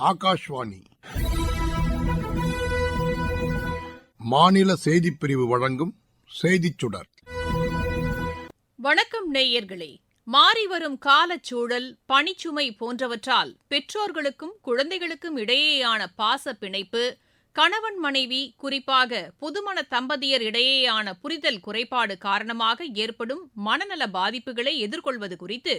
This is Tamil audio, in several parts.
ஆகாஷ்வாணி. மாநில செய்தி பிரிவு வழங்கும் செய்திச் சுடர். வணக்கம் நேயர்களே. மாறிவரும் காலச்சூழல் பணிச்சுமை போன்றவற்றால் பெற்றோர்களுக்கும் குழந்தைகளுக்கும் இடையேயான பாச பிணைப்பு கணவன் மனைவி குறிப்பாக புதுமண தம்பதியர் இடையேயான புரிதல் குறைபாடு காரணமாக ஏற்படும் மனநல பாதிப்புகளை எதிர்கொள்வது குறித்து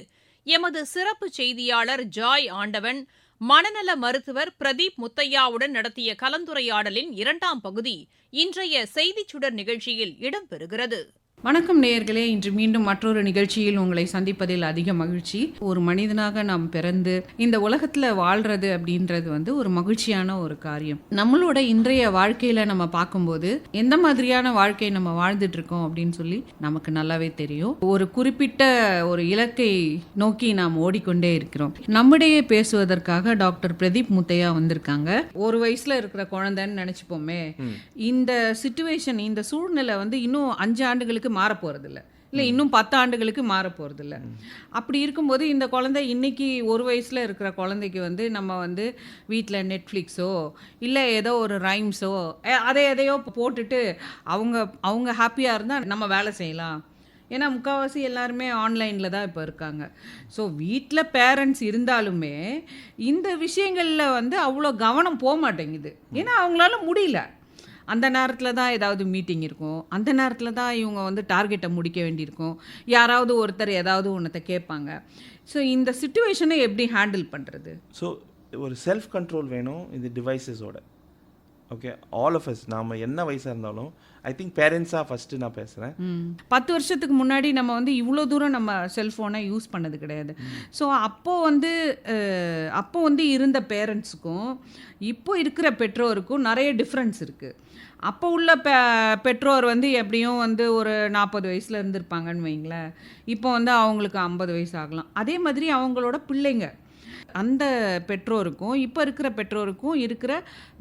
எமது சிறப்பு செய்தியாளர் ஜாய் ஆண்டவன் மனநல மருத்துவர் பிரதீப் முத்தையாவுடன் நடத்திய கலந்துரையாடலின் இரண்டாம் பகுதி இன்றைய செய்திச் சுடர் நிகழ்ச்சியில் இடம்பெறுகிறது. வணக்கம் நேயர்களே இன்று மீண்டும் மற்றொரு நிகழ்ச்சியில் உங்களை சந்திப்பதில் அதிக மகிழ்ச்சி. ஒரு மனிதனாக நாம் பிறந்து இந்த உலகத்தில் வாழ்றது அப்படின்றது வந்து ஒரு மகிழ்ச்சியான ஒரு காரியம். நம்மளோட இன்றைய வாழ்க்கையில நம்ம பார்க்கும்போது எந்த மாதிரியான வாழ்க்கை நம்ம வாழ்ந்துட்டு இருக்கோம் அப்படின்னு சொல்லி நமக்கு நல்லாவே தெரியும். ஒரு குறிப்பிட்ட ஒரு இலக்கை நோக்கி நாம் ஓடிக்கொண்டே இருக்கிறோம். நம்மிடையே பேசுவதற்காக டாக்டர் பிரதீப் முத்தையா வந்திருக்காங்க. ஒரு வயசுல இருக்கிற குழந்தைன்னு நினைச்சுப்போமே. இந்த சுச்சுவேஷன் இந்த சூழ்நிலை வந்து இன்னும் அஞ்சு ஆண்டுகளுக்கு மாற போறதில்ல இல்லை இன்னும் பத்து ஆண்டுகளுக்கு மாற போகிறதில்ல அப்படி இருக்கும்போது இந்த குழந்தை இன்னைக்கு ஒரு வயசில் இருக்கிற குழந்தைக்கு வந்து நம்ம வந்து வீட்டில் நெட்ஃப்ளிக்ஸோ இல்லை ஏதோ ஒரு ரைம்ஸோ அதை எதையோ போட்டுட்டு அவங்க அவங்க ஹாப்பியாக இருந்தால் நம்ம வேலை செய்யலாம். ஏன்னா முக்கால்வாசி எல்லாருமே ஆன்லைனில் தான் இப்போ இருக்காங்க. ஸோ வீட்டில் பேரண்ட்ஸ் இருந்தாலுமே இந்த விஷயங்களில் வந்து அவ்வளோ கவனம் போக மாட்டேங்குது. ஏன்னா அவங்களால முடியல. அந்த நேரத்தில் தான் ஏதாவது மீட்டிங் இருக்கும். அந்த நேரத்தில் தான் இவங்க வந்து டார்கெட்டை முடிக்க வேண்டியிருக்கும். யாராவது ஒருத்தர் ஏதாவது ஒன்றத்தை கேட்பாங்க. ஸோ இந்த சுச்சுவேஷனை எப்படி ஹேண்டில் பண்ணுறது ஸோ ஒரு செல்ஃப் கண்ட்ரோல் வேணும் இந்த டிவைசஸோட ஓகே ஆல் ஆஃப் அஸ் நாம் என்ன வயசாக இருந்தாலும் ஐ திங்க் பேரண்ட்ஸாக ஃபஸ்ட்டு நான் பேசுகிறேன் பத்து வருஷத்துக்கு முன்னாடி நம்ம வந்து இவ்வளோ தூரம் நம்ம செல்ஃபோனை யூஸ் பண்ணது கிடையாது. ஸோ அப்போ வந்து அப்போ வந்து இருந்த பேரண்ட்ஸுக்கும் இப்போ இருக்கிற பெற்றோருக்கும் நிறைய டிஃப்ரென்ஸ் இருக்குது அப்போ உள்ள பெ பெற்றோர் வந்து எப்படியும் வந்து ஒரு நாற்பது வயசில் இருந்திருப்பாங்கன்னு வைங்களேன். இப்போ வந்து அவங்களுக்கு ஐம்பது வயசு ஆகலாம். அதே மாதிரி அவங்களோட பிள்ளைங்க அந்த பெற்றோருக்கும் இப்போ இருக்கிற பெற்றோருக்கும் இருக்கிற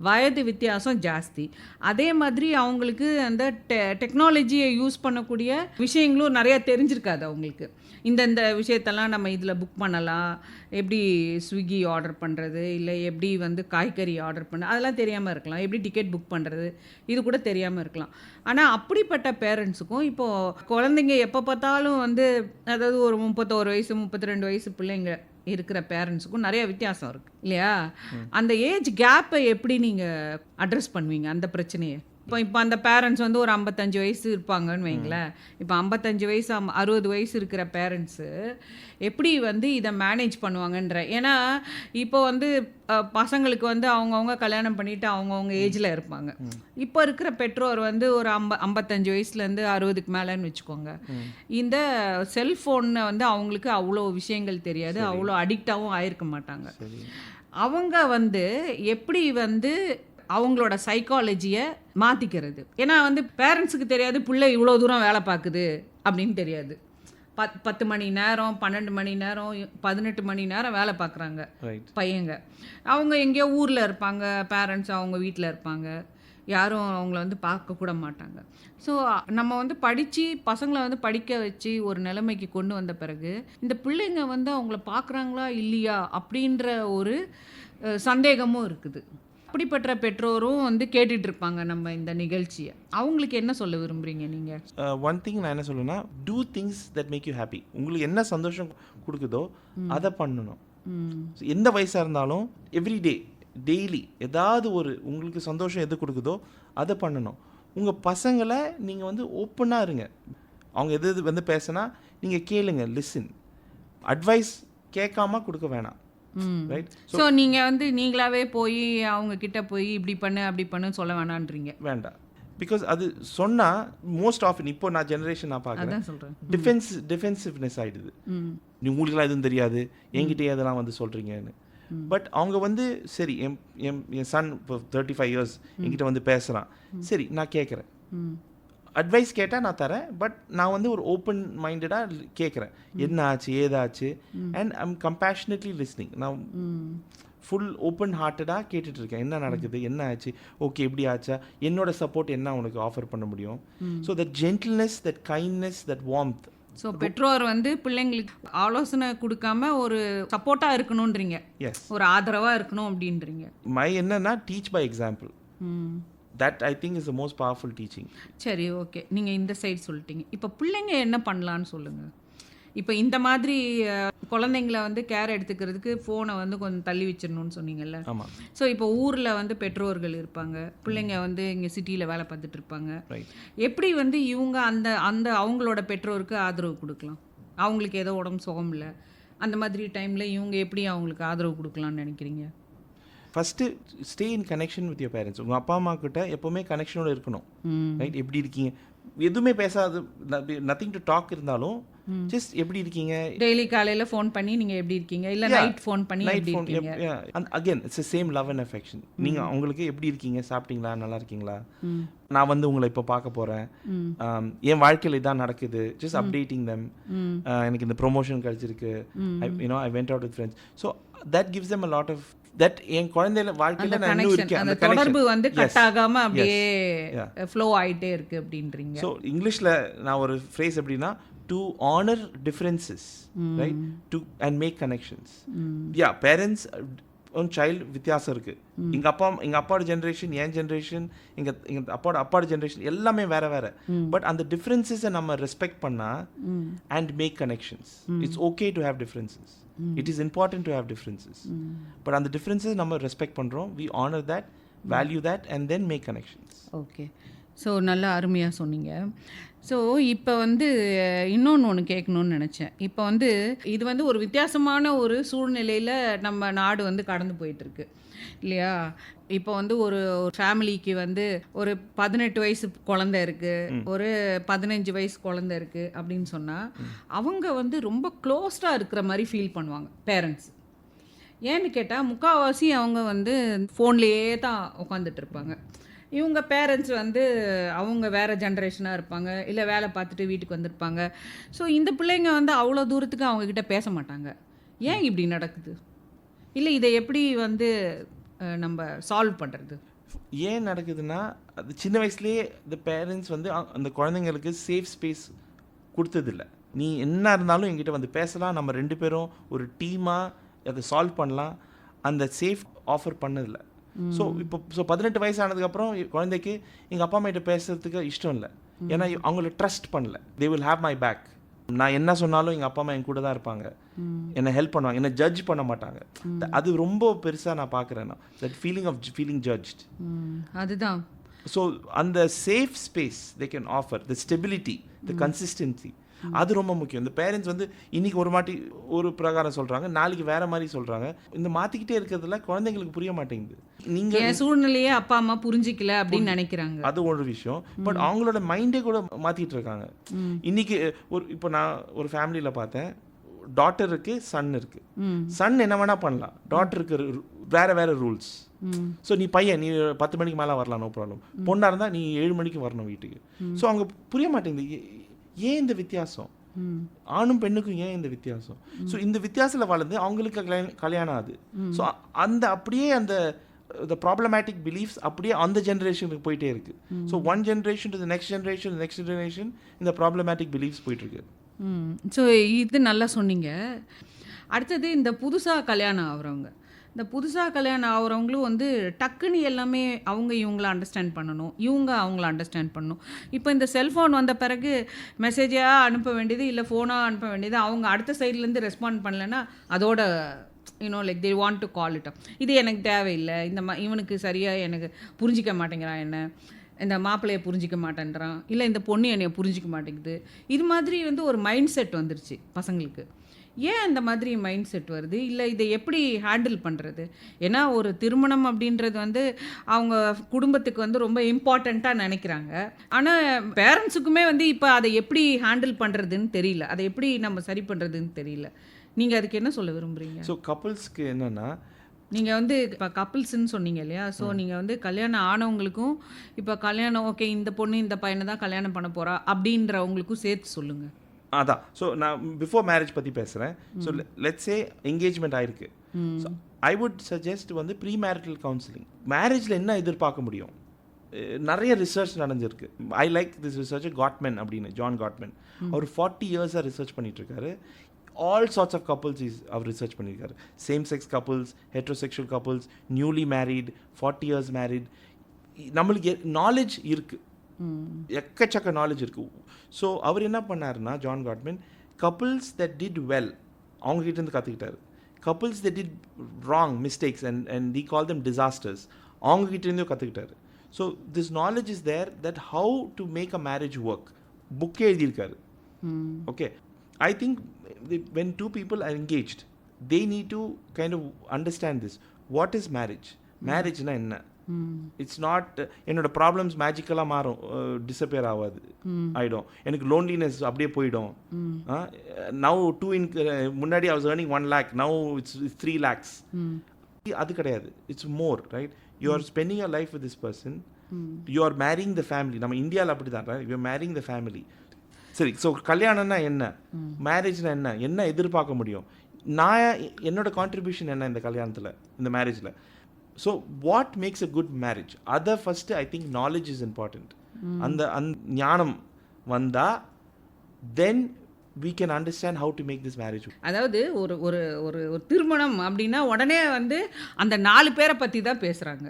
வயது வித்தியாசம் ஜாஸ்தி. அதே மாதிரி அவங்களுக்கு அந்த டெ டெக்னாலஜியை யூஸ் பண்ணக்கூடிய விஷயங்களும் நிறைய தெரிஞ்சிருக்காது அவங்களுக்கு. இந்தந்த விஷயத்தெல்லாம் நம்ம இதில் புக் பண்ணலாம். எப்படி ஸ்விக்கி ஆர்டர் பண்ணுறது இல்லை எப்படி வந்து காய்கறி ஆர்டர் பண்ண அதெல்லாம் தெரியாமல் இருக்கலாம். எப்படி டிக்கெட் புக் பண்ணுறது இது கூட தெரியாமல் இருக்கலாம். ஆனால் அப்படிப்பட்ட பேரண்ட்ஸுக்கும் இப்போது குழந்தைங்க எப்போ பார்த்தாலும் வந்து அதாவது ஒரு முப்பத்தோரு வயசு முப்பத்தி ரெண்டு வயசு பிள்ளைங்க இருக்கிற பேரண்ட்ஸுக்கும் நிறைய வித்தியாசம் இருக்கு இல்லையா? அந்த ஏஜ் கேப்பை எப்படி நீங்கள் அட்ரஸ் பண்ணுவீங்க அந்த பிரச்சனையை? இப்போ இப்போ அந்த பேரண்ட்ஸ் வந்து ஒரு ஐம்பத்தஞ்சு வயசு இருப்பாங்கன்னு வைங்களேன். இப்போ ஐம்பத்தஞ்சு வயசு அறுபது வயசு இருக்கிற பேரண்ட்ஸு எப்படி வந்து இதை மேனேஜ் பண்ணுவாங்கன்ற? ஏன்னா இப்போ வந்து பசங்களுக்கு வந்து அவங்கவுங்க கல்யாணம் பண்ணிட்டு அவங்கவுங்க ஏஜில் இருப்பாங்க. இப்போ இருக்கிற பெற்றோர் வந்து ஒரு ஐம்ப ஐம்பத்தஞ்சு வயசுலேருந்து அறுபதுக்கு மேலேன்னு வச்சுக்கோங்க. இந்த செல்ஃபோனை வந்து அவங்களுக்கு அவ்வளோ விஷயங்கள் தெரியாது. அவ்வளோ அடிக்டாகவும் ஆயிருக்க மாட்டாங்க. அவங்க வந்து எப்படி வந்து அவங்களோட சைக்காலஜியை மாற்றிக்கிறது ஏன்னா வந்து பேரண்ட்ஸுக்கு தெரியாது பிள்ளை இவ்வளோ தூரம் வேலை பார்க்குது அப்படின்னு தெரியாது. பத் பத்து மணி நேரம் பன்னெண்டு மணி நேரம் பதினெட்டு மணி நேரம் வேலை பார்க்குறாங்க பையங்க. அவங்க எங்கேயோ ஊரில் இருப்பாங்க பேரண்ட்ஸ் அவங்க வீட்டில் இருப்பாங்க. யாரும் அவங்கள வந்து பார்க்க கூட மாட்டாங்க. ஸோ நம்ம வந்து படித்து பசங்களை வந்து படிக்க வச்சு ஒரு நிலைமைக்கு கொண்டு வந்த பிறகு இந்த பிள்ளைங்க வந்து அவங்கள பார்க்குறாங்களா இல்லையா அப்படின்ற ஒரு சந்தேகமும் இருக்குது. அப்படிப்பட்ட பெற்றோரும் வந்து கேட்டுட்டு இருப்பாங்க நம்ம இந்த நிகழ்ச்சியை. அவங்களுக்கு என்ன சொல்ல விரும்புறீங்க நீங்கள் ஒன் திங் நான் என்ன சொல்லுவேன்னா two things that make you happy உங்களுக்கு என்ன சந்தோஷம் கொடுக்குதோ அதை பண்ணணும். எந்த வயசாக இருந்தாலும் எவ்ரி டே டெய்லி ஏதாவது ஒரு உங்களுக்கு சந்தோஷம் எது கொடுக்குதோ அதை பண்ணணும். உங்கள் பசங்களை நீங்கள் வந்து ஓப்பனாக இருங்க. அவங்க எது எது வந்து பேசினா நீங்கள் கேளுங்க லிசன் அட்வைஸ் கேட்காம கொடுக்க வேணாம். ரைட் ஸோ நீங்கள் வந்து நீங்களாவே போய் அவங்க கிட்ட போய் இப்படி பண்ணு அப்படி பண்ணுன்னு சொல்ல வேணான்றீங்க. வேண்டாம். பிகாஸ் அது சொன்னால் மோஸ்ட் ஆஃபன் இப்போ நான் ஜெனரேஷன் நான் பார்க்குறேன். டிஃபென்ஸ் டிஃபென்சிவ்னஸ் நீ உங்களுக்குலாம் எதுவும் தெரியாது. என்கிட்டயே அதெல்லாம் வந்து சொல்கிறீங்கன்னு பட் அவங்க வந்து சரி என் என் என் சன் இப்போ தேர்ட்டி ஃபைவ் இயர்ஸ் என்கிட்ட வந்து பேசுகிறான் சரி நான் கேட்குறேன். அட்வைஸ் கேட்டால் நான் தரேன் பட் நான் வந்து ஒரு ஓப்பன் மைண்டடாக கேட்குறேன் என்ன ஆச்சு ஏதாச்சு அண்ட் ஐம் கம்பேஷனட்லி லிஸ்னிங் நான் ஃபுல் ஓப்பன் ஹார்ட்டடாக கேட்டுட்டு இருக்கேன் என்ன நடக்குது என்ன ஆச்சு ஓகே இப்படி ஆச்சா என்னோட சப்போர்ட் என்ன உனக்கு ஆஃபர் பண்ண முடியும்? So that gentleness that kindness that warmth so பெற்றோர் வந்து பிள்ளைங்களுக்கு ஆலோசனை கொடுக்காம ஒரு சப்போர்ட்டாக இருக்கணுன்றீங்க எஸ் ஒரு ஆதரவாக இருக்கணும் அப்படின்றீங்க. மை என்னன்னா teach by example that I think is the most powerful teaching சரி ஓகே. நீங்கள் இந்த சைடு சொல்லிட்டீங்க. இப்போ பிள்ளைங்க என்ன பண்ணலான்னு சொல்லுங்கள் இப்போ இந்த மாதிரி குழந்தைங்கள வந்து கேர் எடுத்துக்கிறதுக்கு ஃபோனை வந்து கொஞ்சம் தள்ளி வச்சிடணும்னு சொன்னீங்கல்ல? ஆமாம் ஸோ இப்போ ஊரில் வந்து பெற்றோர்கள் இருப்பாங்க. பிள்ளைங்க வந்து இங்கே சிட்டியில் வேலை பார்த்துட்டு இருப்பாங்க. எப்படி வந்து இவங்க அந்த அந்த அவங்களோட பெற்றோருக்கு ஆதரவு கொடுக்கலாம்? அவங்களுக்கு ஏதோ உடம்பு சுகம் இல்லை அந்த மாதிரி டைமில் இவங்க எப்படி அவங்களுக்கு ஆதரவு கொடுக்கலாம்னு நினைக்கிறீங்க? First stay in connection with your parents உங்கள் அப்பா அம்மா கிட்ட எப்போவுமே கனெக்ஷனோட இருக்கணும். ரைட் எப்படி இருக்கீங்க? எதுவுமே பேசாது நத்திங் டு டாக் இருந்தாலும் ஜஸ்ட் எப்படி இருக்கீங்க? டெய்லி காலையில் ஃபோன் பண்ணி நீங்கள் எப்படி இருக்கீங்க? இல்லை. நைட் ஃபோன் பண்ணி எப்படி இருக்கீங்க? Again it's same love and affection நீங்கள் அவங்களுக்கு எப்படி இருக்கீங்க? சாப்பிட்டீங்களா? நல்லா இருக்கீங்களா? நான் வந்து உங்களை இப்போ பார்க்க போகிறேன் என் வாழ்க்கையில் இதான் நடக்குது. ஜஸ்ட் அப்டேட்டிங் தம் எனக்கு இந்த ப்ரொமோஷன் கிடைச்சிருக்கு. You know I went out with friends so that gives them a lot of that என் குழந்தையில வாழ்க்கையில் நான் இருக்கேன். அந்த தொடர்பு. வந்து. கட் ஆகாம அப்படியே. ஃப்ளோ ஆயிட்டே இருக்கு அப்படின்றீங்க. ஸோ இங்கிலீஷில் நான் ஒரு ஃப்ரேஸ் எப்படின்னா to honour differences right to and make connections yeah parents one child வித்தியாசம் இருக்கு. எங்க அப்பா எங்க அப்பாவோட ஜென்ரேஷன் என் ஜென்ரேஷன் எங்க எங்க அப்பாவோட அப்பாவோட ஜென்ரேஷன் எல்லாமே வேற வேற. பட் அந்த டிஃப்ரென்சஸை நம்ம ரெஸ்பெக்ட் பண்ணா and make connections it's okay to have differences it is important to have differences but அந்த டிஃப்ரென்சஸ் நம்ம ரெஸ்பெக்ட் பண்றோம். We honour that value that and then make connections okay so நல்லா அருமையாக சொன்னீங்க. ஸோ இப்போ வந்து இன்னொன்று ஒன்று கேட்கணும்னு நினச்சேன். இப்போ வந்து இது வந்து ஒரு வித்தியாசமான ஒரு சூழ்நிலையில் நம்ம நாடு வந்து கடந்து போயிட்டுருக்கு இல்லையா? இப்போ வந்து ஒரு ஃபேமிலிக்கு வந்து ஒரு பதினெட்டு வயசு குழந்தை இருக்குது ஒரு பதினஞ்சு வயசு குழந்தை இருக்குது அப்படின்னு சொன்னால் அவங்க வந்து ரொம்ப க்ளோஸ்டாக இருக்கிற மாதிரி ஃபீல் பண்ணுவாங்க பேரண்ட்ஸ் ஏன்னு கேட்டால் முக்கால்வாசி அவங்க வந்து ஃபோன்லேயே தான் உட்காந்துட்டு இருப்பாங்க. இவங்க பேரண்ட்ஸ் வந்து அவங்க வேறு ஜென்ரேஷனாக இருப்பாங்க இல்லை வேலை பார்த்துட்டு வீட்டுக்கு வந்திருப்பாங்க. ஸோ இந்த பிள்ளைங்க வந்து அவ்வளோ தூரத்துக்கு அவங்கக்கிட்ட பேச மாட்டாங்க. ஏன் இப்படி நடக்குது? இல்லை இதை எப்படி வந்து நம்ம சால்வ் பண்ணுறது ஏன் நடக்குதுன்னா அது சின்ன வயசுலேயே இந்த பேரண்ட்ஸ் வந்து அந்த குழந்தைங்களுக்கு சேஃப் ஸ்பேஸ் கொடுத்ததில்ல. நீ என்ன இருந்தாலும் என்கிட்ட வந்து பேசலாம். நம்ம ரெண்டு பேரும் ஒரு டீமாக அதை சால்வ் பண்ணலாம். அந்த சேஃப் ஆஃபர் பண்ணதில்ல. ஸோ இப்போ ஸோ பதினெட்டு வயசு ஆனதுக்கப்புறம் குழந்தைக்கு எங்கள் அப்பா அம்மா கிட்ட பேசுறதுக்கு இஷ்டம் இல்லை. ஏன்னா அவங்கள ட்ரஸ்ட் பண்ணல. They will have my back நான் என்ன சொன்னாலும் எங்கள் அப்பா அம்மா என் கூட தான் இருப்பாங்க. என்னை ஹெல்ப் பண்ணுவாங்க. என்னை ஜட்ஜ் பண்ண மாட்டாங்க. அது ரொம்ப பெருசாக நான் பார்க்குறேன் நான். That feeling of feeling judged அதுதான். ஸோ அந்த safe space they can offer the stability the consistency அது ரொம்ப முக்கியம். இந்த பேரண்ட்ஸ் வந்து இன்னைக்கு ஒரு மாட்டி ஒரு பிரகாரம் சொல்றாங்க நாளைக்கு வேற மாதிரி சொல்றாங்க. இந்த மாத்திக்கிட்டே இருக்கிறதுல குழந்தைங்களுக்கு புரிய மாட்டேங்குது. நீங்க என் சூழ்நிலையே அப்பா அம்மா புரிஞ்சிக்கல அப்படின்னு நினைக்கிறாங்க. அது ஒரு விஷயம். பட் அவங்களோட மைண்டே கூட மாத்திட்டு இருக்காங்க. இன்னைக்கு ஒரு இப்போ நான் ஒரு ஃபேமிலியில பார்த்தேன். டாட்டர் இருக்கு சன் இருக்கு. சன் என்ன வேணா பண்ணலாம். டாட்டருக்கு வேற வேற ரூல்ஸ் ஸோ நீ பையன் நீ பத்து மணிக்கு மேலே வரலாம் நோ ப்ராப்ளம் பொண்ணாக இருந்தால் நீ ஏழு மணிக்கு வரணும் வீட்டுக்கு. ஸோ அவங்க புரிய மாட்டேங்குது. ஏன் இந்த வித்தியாசம்? ஆணும் பெண்ணுக்கும் ஏன் இந்த வித்தியாசம்? ஸோ இந்த வித்தியாசத்தில் வளர்ந்து அவங்களுக்கு கல்யாணம் ஆகுது. ஸோ அந்த அப்படியே அந்த த ப்ராப்ளமேட்டிக் பிலீஃப்ஸ் அப்படியே அந்த ஜென்ரேஷனுக்கு போயிட்டே இருக்கு. So one generation to next generation next generation இந்த ப்ராப்ளமேட்டிக் பிலீஃப்ஸ் போயிட்டு இருக்கு. ஸோ இது நல்லா சொன்னீங்க. அடுத்தது இந்த புதுசாக கல்யாணம் ஆகுறவங்க. இந்த புதுசாக கல்யாணம் ஆகிறவங்களும் வந்து டக்குன்னு எல்லாமே அவங்க இவங்கள அண்டர்ஸ்டாண்ட் பண்ணணும். இவங்க அவங்கள அண்டர்ஸ்டாண்ட் பண்ணணும். இப்போ இந்த செல்ஃபோன் வந்த பிறகு மெசேஜாக அனுப்ப வேண்டியது இல்லை ஃபோனாக அனுப்ப வேண்டியது அவங்க அடுத்த சைட்லேருந்து ரெஸ்பாண்ட் பண்ணலைன்னா அதோட you know like they want to call it இது எனக்கு தேவையில்லை. இந்த மா இவனுக்கு சரியாக எனக்கு புரிஞ்சிக்க மாட்டேங்கிறான் என்ன? இந்த மாப்பிள்ளையை புரிஞ்சிக்க மாட்டேன்றான். இல்லை இந்த பொண்ணு என்னைய புரிஞ்சிக்க மாட்டேங்குது. இது மாதிரி வந்து ஒரு மைண்ட் செட் வந்துருச்சு பசங்களுக்கு. ஏன் அந்த மாதிரி மைண்ட் செட் வருது? இல்லை இதை எப்படி ஹேண்டில் பண்ணுறது ஏன்னா ஒரு திருமணம் அப்படின்றது வந்து அவங்க குடும்பத்துக்கு வந்து ரொம்ப இம்பார்ட்டண்ட்டாக நினைக்கிறாங்க. ஆனால் பேரண்ட்ஸுக்குமே வந்து இப்போ அதை எப்படி ஹேண்டில் பண்ணுறதுன்னு தெரியல. அதை எப்படி நம்ம சரி பண்ணுறதுன்னு தெரியல. நீங்கள் அதுக்கு என்ன சொல்ல விரும்புகிறீங்க ஸோ கப்புள்ஸ்க்கு என்னன்னா நீங்கள் வந்து இப்போ கப்பிள்ஸ்ன்னு சொன்னீங்க இல்லையா? ஸோ நீங்கள் வந்து கல்யாணம் ஆனவங்களுக்கும் இப்போ கல்யாணம் ஓகே இந்த பொண்ணு இந்த பையனை தான் கல்யாணம் பண்ண போகிறா அப்படின்றவங்களுக்கும் சேர்த்து சொல்லுங்கள் அதான். ஸோ நான் பிஃபோர் மேரேஜ் பற்றி பேசுகிறேன் ஸோ லெட்ஸே என்கேஜ்மெண்ட் ஆயிருக்கு. ஸோ ஐ வுட் சஜஸ்ட் வந்து ப்ரீ மேரிட்டல் கவுன்சிலிங் மேரேஜில் என்ன எதிர்பார்க்க முடியும்? நிறைய ரிசர்ச் நடந்திருக்கு. I like this research Gottman அப்படின்னு ஜான் காட்மென் அவர் ஃபார்ட்டி இயர்ஸாக ரிசர்ச் பண்ணிட்டு இருக்காரு all sorts of couples is our research பண்ணியிருக்காரு same sex couples heterosexual couples newly married forty years married நம்மளுக்கு நாலேஜ் இருக்குது எக்கச்சக்க நாலேஜ் இருக்கு. ஸோ அவர் என்ன பண்ணாருன்னா John Gottman couples that did well அவங்ககிட்ட இருந்து கற்றுக்கிட்டாரு couples that did wrong mistakes and and the call them disasters அவங்ககிட்ட இருந்தும் கற்றுக்கிட்டாரு so this knowledge is there that how to make a marriage work புக்கே எழுதியிருக்காரு. Okay I think when two people are engaged they need to kind of understand this what is marriage மேரேஜ்னா என்ன? இட்ஸ் நாட் என்னோட ப்ராப்ளம்ஸ் மேஜிக்கலாக மாறும். டிஸப்பியர் ஆகாது. ஆகிடும் எனக்கு லோன்லினஸ் அப்படியே போயிடும். நவ் டூ இன் முன்னாடி I was earning one lakh now it's three lakhs அது கிடையாது. It's more right you are spending a life with this person you are marrying the family நம்ம இந்தியாவில் அப்படி தான் you are marrying the family சரி ஸோ கல்யாணம்னா என்ன? மேரேஜ்னா என்ன? என்ன எதிர்பார்க்க முடியும்? நான் என்னோட கான்ட்ரிபியூஷன் என்ன இந்த கல்யாணத்தில் இந்த மேரேஜில் so what makes a good marriage அதை first I think knowledge is important அந்த அந் ஞானம் வந்தால் தென் we can understand how to make this marriage work. அதாவது ஒரு ஒரு ஒரு ஒரு திருமணம் அப்படின்னா உடனே வந்து அந்த நாலு பேரை பற்றி தான் பேசுகிறாங்க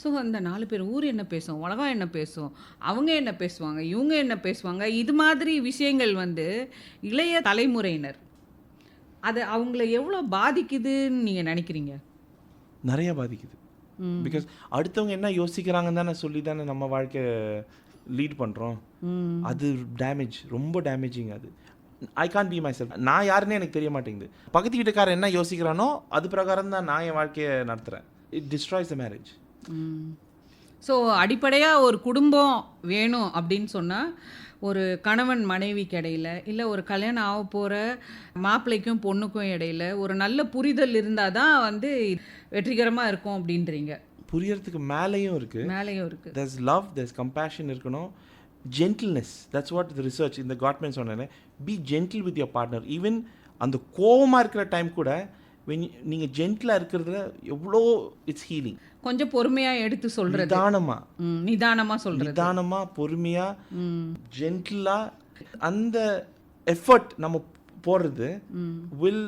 ஸோ அந்த நாலு பேர் ஊர் என்ன பேசும்? உலகம் என்ன பேசும்? அவங்க என்ன பேசுவாங்க? இவங்க என்ன பேசுவாங்க? இது மாதிரி விஷயங்கள் வந்து இளைய தலைமுறையினர் அது அவங்கள எவ்வளோ பாதிக்குதுன்னு நீங்கள் நினைக்கிறீங்க? நிறைய பாதிக்குது. பிகாஸ் அடுத்தவங்க என்ன யோசிக்கிறாங்கன்னு தானே சொல்லி தானே நம்ம வாழ்க்கை லீட் பண்ணுறோம் அது டேமேஜ் ரொம்ப டேமேஜிங் அது. I can't be myself நான் யாருன்னே எனக்கு தெரிய மாட்டேங்குது. பக்கத்து வீட்டுக்காரன் என்ன யோசிக்கிறானோ அது பிரகாரம் தான் நான் என் வாழ்க்கையை நடத்துகிறேன் it destroys the marriage so அடிப்படையாக ஒரு குடும்பம் வேணும் அப்படின்னு சொன்னால் ஒரு கணவன் மனைவிக்கு இடையில இல்லை ஒரு கல்யாணம் ஆக போகிற மாப்பிள்ளைக்கும் பொண்ணுக்கும் இடையில ஒரு நல்ல புரிதல் இருந்தால் தான் வந்து வெற்றிகரமாக இருக்கும் அப்படின்றீங்க. புரியறதுக்கு மேலேயும் இருக்குது மேலேயும் இருக்குது there's love there's compassion இருக்கணும். Gentleness that's what the research இந்த காட்மெண்ட் சொன்னேன். Be gentle with your partner. Even அந்த கோவமாக இருக்கிற டைம் கூட when நீங்கள் ஜென்டிலாக இருக்கிறதுல எவ்வளோ இட்ஸ் ஹீலிங் கொஞ்சம் பொறுமையாக எடுத்து சொல்கிறது நிதானமாக நிதானமாக சொல்கிறது நிதானமாக பொறுமையாக ஜென்டிலாக அந்த எஃபர்ட் நம்ம போடுறது will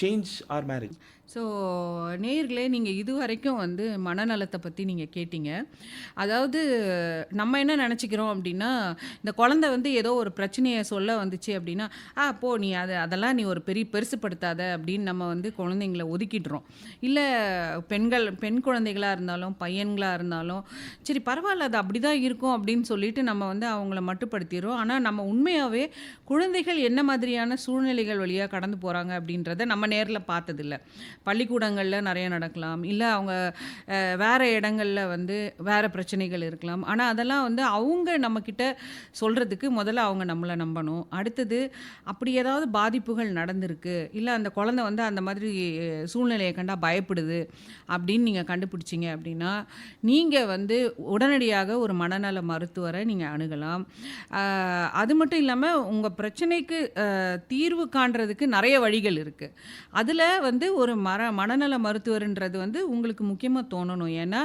change our marriage so நேர்களே நீங்கள் இது வரைக்கும் வந்து மனநலத்தை பற்றி நீங்கள் கேட்டீங்க. அதாவது நம்ம என்ன நினச்சிக்கிறோம் அப்படின்னா இந்த குழந்தை வந்து ஏதோ ஒரு பிரச்சனையை சொல்ல வந்துச்சு அப்படின்னா ஆ போ நீ அதை அதெல்லாம் நீ ஒரு பெரிய பெருசுப்படுத்தாத அப்படின்னு நம்ம வந்து குழந்தைங்கள ஒதுக்கிடுறோம். இல்லை பெண்கள் பெண் குழந்தைகளாக இருந்தாலும் பையன்களாக இருந்தாலும் சரி பரவாயில்ல அது அப்படி தான் இருக்கும் அப்படின்னு சொல்லிட்டு நம்ம வந்து அவங்கள மட்டுப்படுத்திடுறோம். ஆனால் நம்ம உண்மையாகவே குழந்தைகள் என்ன மாதிரியான சூழ்நிலைகள் வழியாக கடந்து போகிறாங்க அப்படின்றத நம்ம நேரில் பார்த்ததில்ல. பள்ளிக்கூடங்களில் நிறைய நடக்கலாம். இல்லை அவங்க வேறு இடங்களில் வந்து வேறு பிரச்சனைகள் இருக்கலாம். ஆனால் அதெல்லாம் வந்து அவங்க நம்மக்கிட்ட சொல்கிறதுக்கு முதல்ல அவங்க நம்மளை நம்பணும். அடுத்தது அப்படி ஏதாவது பாதிப்புகள் நடந்திருக்கு. இல்லை அந்த குழந்தை வந்து அந்த மாதிரி சூழ்நிலையை கண்டால் பயப்படுது அப்படின்னு நீங்கள் கண்டுபிடிச்சிங்க அப்படின்னா நீங்கள் வந்து உடனடியாக ஒரு மனநல மருத்துவரை நீங்கள் அணுகலாம். அது மட்டும் இல்லாமல் உங்கள் பிரச்சனைக்கு தீர்வு காண்றதுக்கு நிறைய வழிகள் இருக்குது அதில் வந்து ஒரு மர மனநல மருத்துவர்ன்றது வந்து உங்களுக்கு முக்கியமாக தோணணும். ஏன்னா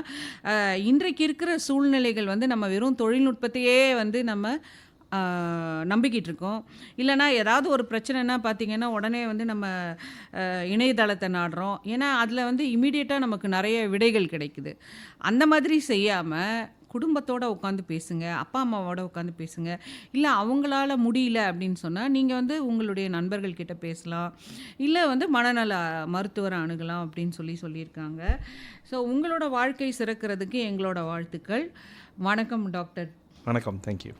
இன்றைக்கு இருக்கிற சூழ்நிலைகள் வந்து நம்ம வெறும் தொழில்நுட்பத்தையே வந்து நம்ம நம்பிக்கிட்டு இருக்கோம். இல்லைனா ஏதாவது ஒரு பிரச்சனைனா பார்த்தீங்கன்னா உடனே வந்து நம்ம இணையதளத்தை நாடுறோம். ஏன்னா அதில் வந்து இமீடியட்டாக நமக்கு நிறைய விடைகள் கிடைக்குது. அந்த மாதிரி செய்யாமல் குடும்பத்தோட உட்காந்து பேசுங்க அப்பா அம்மாவோட உட்காந்து பேசுங்க. இல்லை அவங்களால முடியல அப்படின்னு சொன்னால் நீங்கள் வந்து உங்களுடைய நண்பர்கள் கிட்ட பேசலாம். இல்லை வந்து மனநல மருத்துவரை அணுகலாம் அப்படின்னு சொல்லி சொல்லியிருக்காங்க. ஸோ உங்களோட வாழ்க்கை சிறக்கிறதுக்கு எங்களோட வாழ்த்துக்கள். வணக்கம் டாக்டர். வணக்கம். தேங்க்யூ